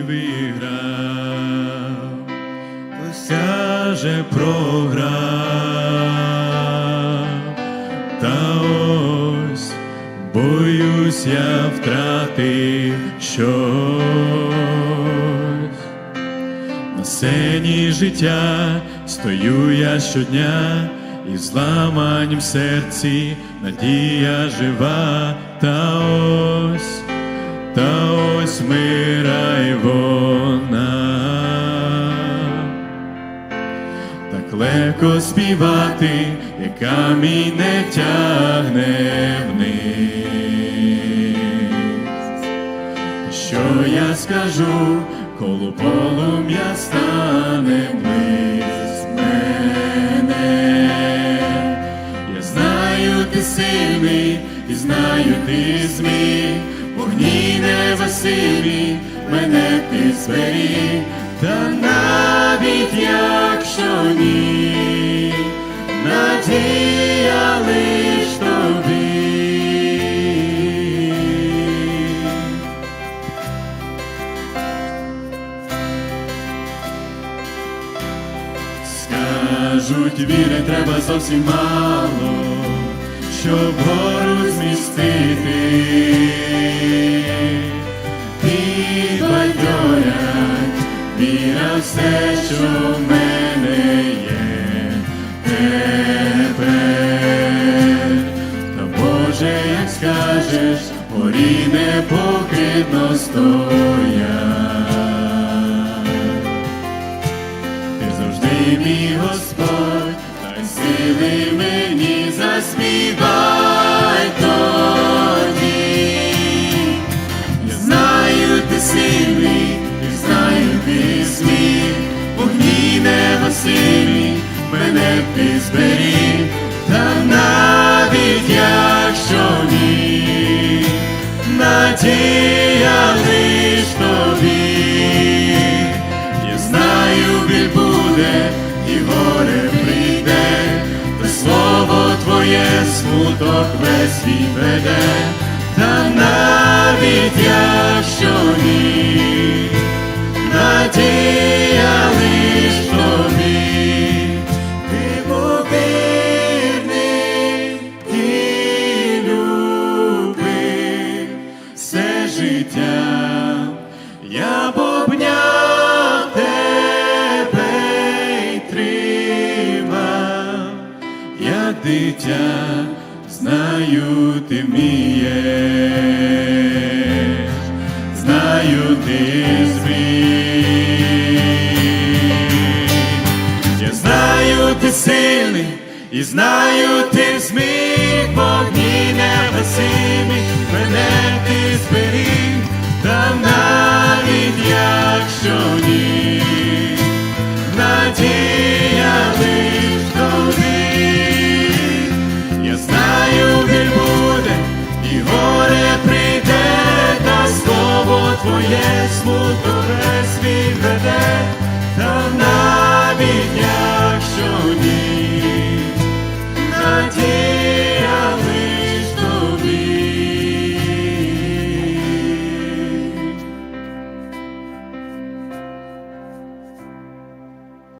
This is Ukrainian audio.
Вигра виграв, осяже програв, та ось боюсь я втрати щось. на сцені життя стою я щодня. І зламанням серці надія жива та ось та ось мирай вона. Так легко співати, як камінь не тягне вниз. Що я скажу, коли полум'я стане близь мене? Я знаю, ти сильний, і знаю, ти зміг, вогні невесимі, мене ти зберіг, та навіть якщо ні, надія лиш тобі. Скажуть, віри треба зовсім мало, щоб гору змістити. Все, що в мене є тепер. Та Боже, як скажеш, горі непохитно стоять. Ти завжди мій Господь, дай сили мене ти зберіг, та навіть якщо ні, надія лиш тобі. Я знаю, біль буде, і горе прийде, та слово твоє смуток весь відведе, та навіть життя. Я обняв тебе й тримав, як дитя, знаю, ти вмієш, знаю, ти зміг. Я знаю, ти сильний, і знаю, ти зміг, вогні невесимі, прийде, та слово Твоє, смуток не свій та на.